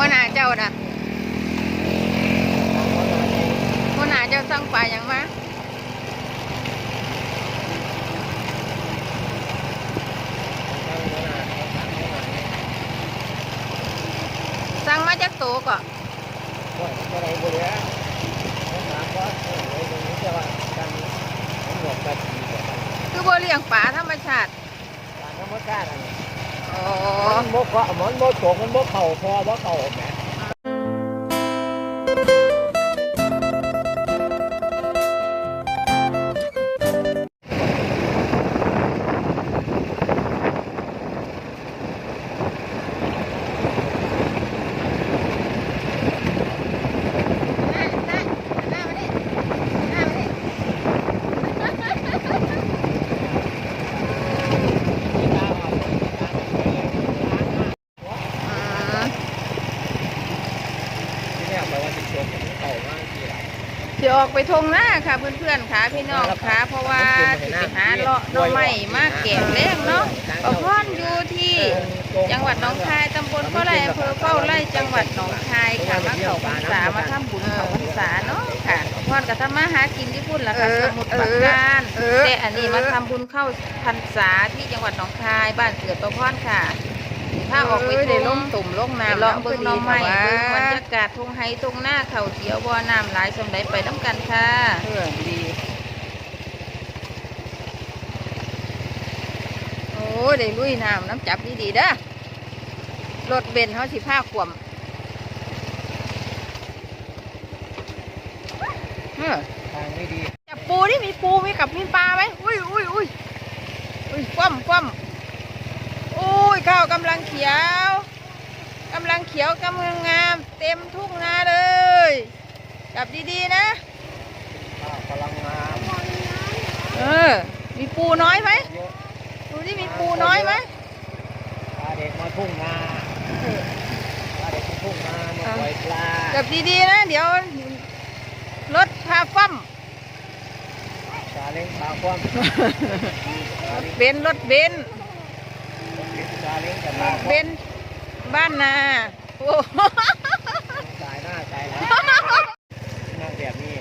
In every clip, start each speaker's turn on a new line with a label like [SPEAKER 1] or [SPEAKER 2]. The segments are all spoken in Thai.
[SPEAKER 1] หัวหน้าเจ้าน่ะหัวหน้าเจ้าสั่งปลาอย่างมาสั่งมาจากโตก็คือบ่เลี้ยงปลาธรรมชาติอ๋อ
[SPEAKER 2] มั มันโมเกามันโมโฉกมันโมเข่าพอว่าเข่าแหม
[SPEAKER 1] สิออกไปทงหน้าค่ะเพื่อนๆค่ะพี่น้องค่ะเพราะว่าสิไปหาเลาะหน่อไม้มาแกงแล้งเนาะประพรอยู่ที่จังหวัดหนองคายตำบลเฝ้าไร่อำเภอเฝ้าไร่จังหวัดหนองคายค่ะมาเข้าพรรษามาทำบุญเข้าพรรษาเนาะค่ะประพรก็ทำมาหากินที่พุ่นล่ะค่ะสมุทรปราการแต่อันนี้มาทำบุญเข้าพรรษาที่จังหวัดหนองคายบ้านเกิดประพรค่ะ ถ้าออกไปทงลงตุ่มลงน้ำเลาะเบิ่งหน้องใหม่เบิ่งบรรยากาศทงไฮทงหน้าเขาเขียวบ่อน้ำหลายสำไดไปน้ำกันค่ะ
[SPEAKER 2] เพื่อนดี
[SPEAKER 1] โอ้ยได้ลุยน้ำน้ำจับดีๆเด้อรถเบนซ์เขาสิผ้าขวมเออ
[SPEAKER 2] ทางไม่ดี
[SPEAKER 1] จับปูนี่มีปูมีกับมีปลาไหมอุ้ยอุ้ยอุ้ยอุ้ยคว่ำคว่ำอุ้ยข้าว กำลังเขียวกำลังเขียวกำลังงาม เต็มทุ่งนาเลยจับดีๆนะ
[SPEAKER 2] ข้าวพลังงาน
[SPEAKER 1] เออมีปูน้อยไหม
[SPEAKER 2] เยอะ
[SPEAKER 1] ดูที่มีปูน้อยไหม
[SPEAKER 2] พาเด็กมาทุ่งนาพาเด็กมาทุ่งนามาปล่อยปลา
[SPEAKER 1] จับดีๆนะ เดี๋ยวรถพาฟั่ม
[SPEAKER 2] ซาเล้งพาคว่ำซารเล้
[SPEAKER 1] ถ
[SPEAKER 2] ง
[SPEAKER 1] เบนซ์รถเบนซ์
[SPEAKER 2] ซา เล้งกับ
[SPEAKER 1] ร
[SPEAKER 2] ลา
[SPEAKER 1] ถเบนบ้านนาโอ้
[SPEAKER 2] สายหน้าสายหลังนั่งแบบนี้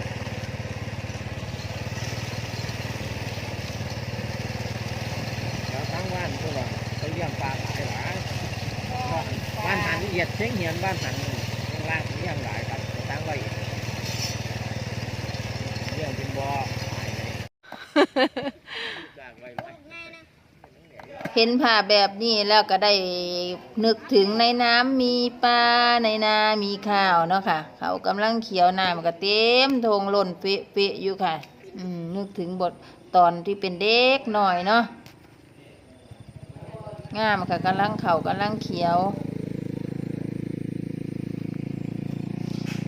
[SPEAKER 2] แล้วทั้งบ้านก็ว่าเขาเลี้ยงปลาหลายหลายบ้านหันละเอียดเชียงเหียนบ้านหันข้างล่างเลี้ยงหลายครับทั้งละเยดเลี้ยงเป็นบ่อหายเลยสร้างไว้ไว้
[SPEAKER 1] เห็นผ่าแบบนี้แล้วก็ได้นึกถึงในน้ำมีปลาในนา มีข้าวเนาะค่ะ เขากำลังเขียวน้ำก็เต็มทงหล่นเปะๆอยู่ค่ะอืมนึกถึงบทตอนที่เป็นเด็กหน่อยเนาะงามค่ะกำลังเขากำลังเขียว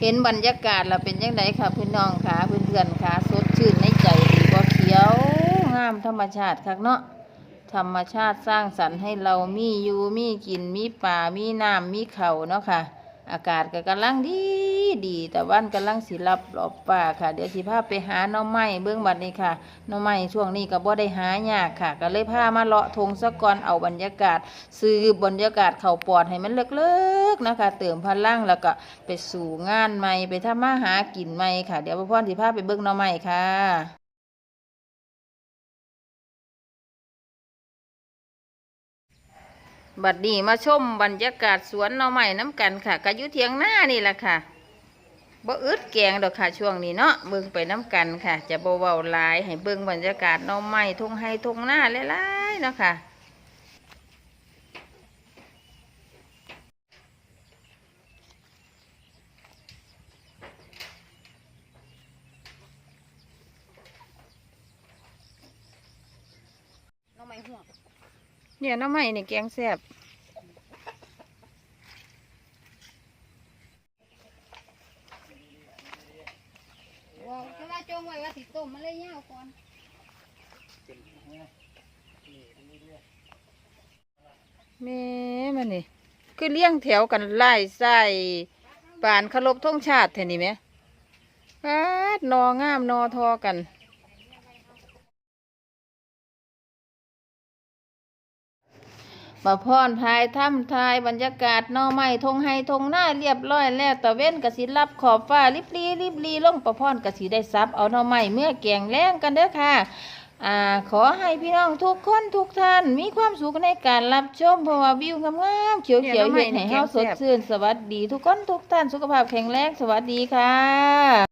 [SPEAKER 1] เห็นบรรยากาศเราเป็นยังไงค่ะพี่น้องค่ะเพื่อนๆค่ะสดชื่นในใจดีบ่เขียว งามธรรมชาติคักเนาะ ธรรมชาติสร้างสรรค์ให้เรามีอยู่มีกินมีป่ามีน้ำมีเขาเนาะค่ะ อากาศก็กำลังดีดีแต่วันกำลังสิรับรอบป่าค่ะ เดี๋ยวสิพาไปหาน่องไม้เบื้องบัดนี้ค่ะน่องไม้ช่วงนี้ก็บ่ได้หายากค่ะ ก็เลยพามาเลาะทงสะก่อนเอาบรรยากาศ ซื้อบรรยากาศเข่าปอดให้มันเลิกๆนะคะ เติมพลังแล้วก็ไปสู่งานใหม่ไปทำมาหากินใหม่ค่ะ เดี๋ยวพ่อพ่อสิพาไปเบิ่งน่องไม้ค่ะ บัดนี้มาชมบรรยากาศสวนหน่อไม้น้ำกันค่ะก็อยู่เทียงหน้านี่แหละค่ะบ่อึดแกงดอกค่ะช่วงนี้เนาะเบิ่งไปน้ำกันค่ะ จะบ่เว้าหลายให้เบิ่งบรรยากาศหน่อไม้ทงไห้ทงหน้าหลายๆเนาะค่ะ
[SPEAKER 3] น้องไม้หัว
[SPEAKER 1] เนี่ยหน่อไม้นี่แกงแซ่บ
[SPEAKER 3] ว้าวจะว่าจงไว้ว่าสิต้มมาเลยยาวก่อน
[SPEAKER 1] แม่มันนี่คือเลี้ยงแถวกันไล่ใส่ปานเคารพธงชาติแท่นี่ไหมปาดนองามนอทอกัน มาพรพายถ้ำทายบรรยากาศนอไม้ทงไฮทงหน้าเรียบร้อยแล้วตะเว้นกระสิรับขอบฟ้าลิบลีลิบลีลงประพรกสิได้ซับเอาหนอไม้เมื่อแกงแรงกันเด้อค่ะอ่าขอให้พี่น้องทุกคนทุกท่านมีความสุขในการรับชมเพราะว่าวิวงามๆเขียวๆเห็นให้เฮาสดชื่นสวัสดีทุกคนทุกท่านสุขภาพแข็งแรงสวัสดีค่ะ